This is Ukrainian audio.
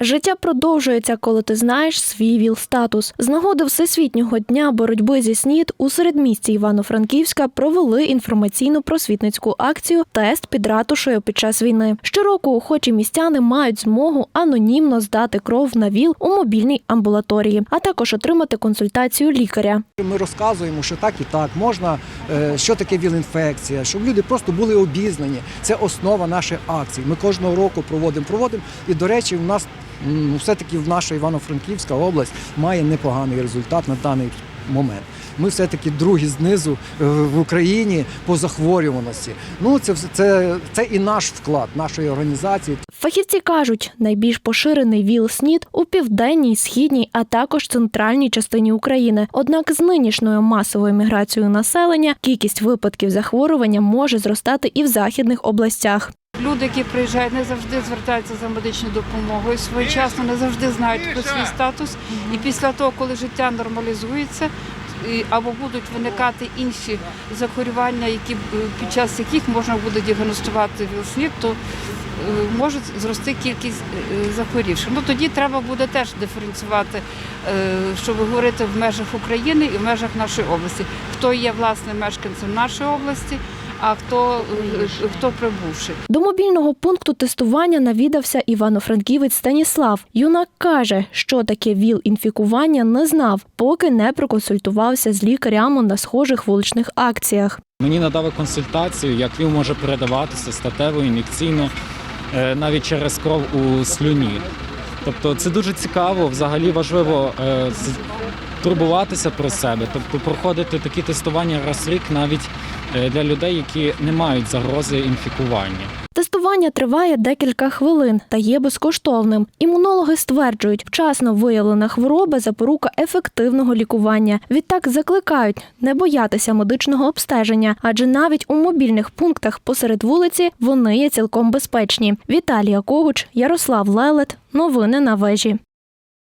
Життя продовжується, коли ти знаєш свій ВІЛ-статус. З нагоди Всесвітнього дня боротьби зі СНІД у середмісті Івано-Франківська провели інформаційну просвітницьку акцію Тест під ратушею під час війни. Щороку охочі містяни мають змогу анонімно здати кров на ВІЛ у мобільній амбулаторії, а також отримати консультацію лікаря. Ми розказуємо, що так і так можна, е, що таке ВІЛ-інфекція, щоб люди просто були обізнані. Це основа нашої акції. Ми кожного року проводимо, проводимо. І, до речі, в нас все-таки в наша Івано-Франківська область має непоганий результат на даний момент. Ми все-таки другі знизу е, в Україні по захворюваності. Ну, це, це, це і наш вклад нашої організації. Фахівці кажуть, найбільш поширений ВІЛ-СНІД у південній, східній, а також центральній частині України. Однак з нинішньою масовою міграцією населення кількість випадків захворювання може зростати і в західних областях. Люди, які приїжджають, не завжди звертаються за медичною допомогою. Своєчасно не завжди знають про свій статус. І після того, коли життя нормалізується, або будуть виникати інші захворювання, які під час яких можна буде діагностувати ВІЛ-СНІД, то е, може зрости кількість е, захворівших. Ну тоді треба буде теж диференціювати, е, щоб говорити в межах України і в межах нашої області. Хто є власне мешканцем нашої області, а хто, е, хто прибувший. До мобільного пункту тестування навідався івано-франківець Станіслав. Юнак каже, що таке ВІЛ-інфікування не знав, поки не проконсультувався з лікарями на схожих вуличних акціях. Мені надали консультацію, як ВІЛ може передаватися статево, ін'єкційно, е, навіть через кров у слюні. Тобто це дуже цікаво, взагалі важливо е, турбуватися про себе, тобто проходити такі тестування раз в рік навіть е, для людей, які не мають загрози інфікування. Тестування триває декілька хвилин та є безкоштовним. Імунологи стверджують, вчасно виявлена хвороба запорука ефективного лікування. Відтак закликають не боятися медичного обстеження, адже навіть у мобільних пунктах посеред вулиці вони є цілком безпечні. Віталія Когуч, Ярослав Лелет. Новини на вежі.